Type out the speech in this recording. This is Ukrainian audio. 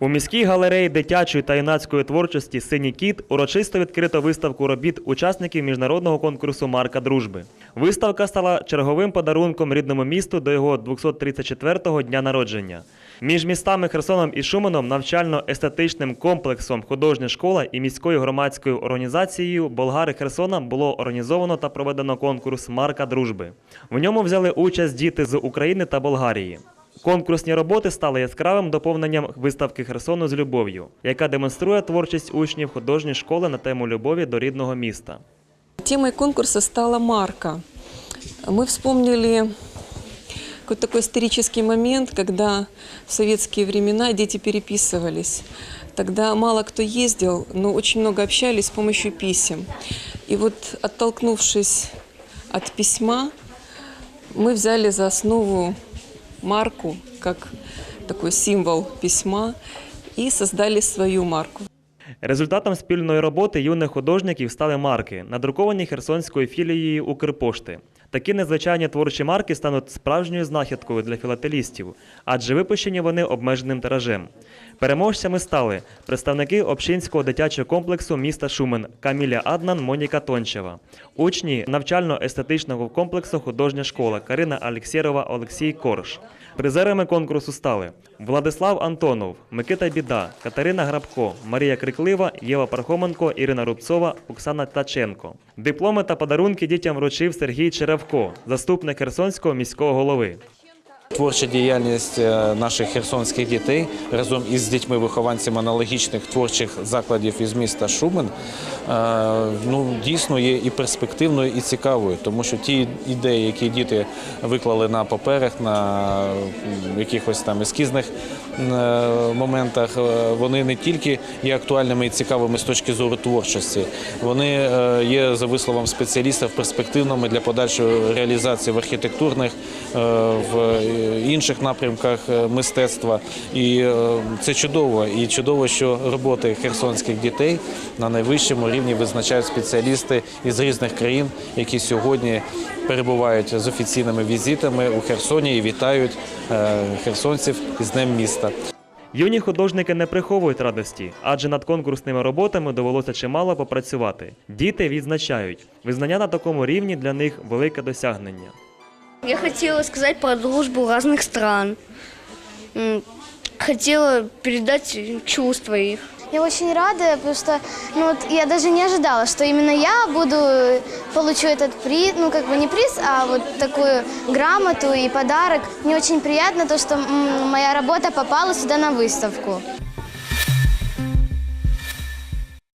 У міській галереї дитячої та юнацької творчості Синій кіт урочисто відкрито виставку робіт учасників міжнародного конкурсу Марка дружби. Виставка стала черговим подарунком рідному місту до його 234-го дня народження. Між містами Херсоном і Шуменом навчально-естетичним комплексом художня школа і міською громадською організацією Болгари Херсона було організовано та проведено конкурс Марка дружби. В ньому взяли участь діти з України та Болгарії. Конкурсні роботи стали яскравим доповненням виставки Херсону з любов'ю, яка демонструє творчість учнів художньої школи на тему любові до рідного міста. Темой конкурса стала марка. Мы вспомнили какой-то такой исторический момент, когда в советские времена дети переписывались. Тогда мало кто ездил, но очень много общались с помощью писем. И вот оттолкнувшись от письма, мы взяли за основу марку как такой символ письма и создали свою марку. Результатом спільної роботи юних художників стали марки, надруковані херсонською філією Укрпошти. Такі незвичайні творчі марки стануть справжньою знахідкою для філателістів, адже випущені вони обмеженим тиражем. Переможцями стали представники общинського дитячого комплексу міста Шумен Каміля Аднан, Моніка Тончева, учні навчально-естетичного комплексу художня школа Карина Алексєрова, Олексій Корж. Призерами конкурсу стали Владислав Антонов, Микита Біда, Катерина Грабко, Марія Криклива, Єва Пархоменко, Ірина Рубцова, Оксана Таченко. Дипломи та подарунки дітям вручив Сергій Черевко, заступник Херсонського міського голови. Творча діяльність е, наших херсонських дітей разом із дітьми-вихованцями аналогічних творчих закладів із міста Шумен е, ну, дійсно є і перспективною, і цікавою, тому що ті ідеї, які діти виклали на паперах, на якихось там ескізних моментах, е, вони не тільки є актуальними і цікавими з точки зору творчості, вони е, є за висловом спеціалістів перспективними для подальшої реалізації в архітектурних, е, в інших напрямках е, мистецтва. І е, це чудово. І чудово, що роботи херсонських дітей на найвищому рівні визначають спеціалісти із різних країн, які сьогодні перебувають з офіційними візитами у Херсоні і вітають е, херсонців із Днем міста. Юні художники не приховують радості, адже над конкурсними роботами довелося чимало попрацювати. Діти відзначають, визнання на такому рівні для них велике досягнення. Я хотела сказать про дружбу разных стран. М, Хотела передать чувства их. Я очень рада, потому что ну, вот я даже не ожидала, что именно я буду получу этот приз, ну как бы не приз, а вот такую грамоту и подарок. Мне очень приятно то, что м, моя работа попала сюда на выставку.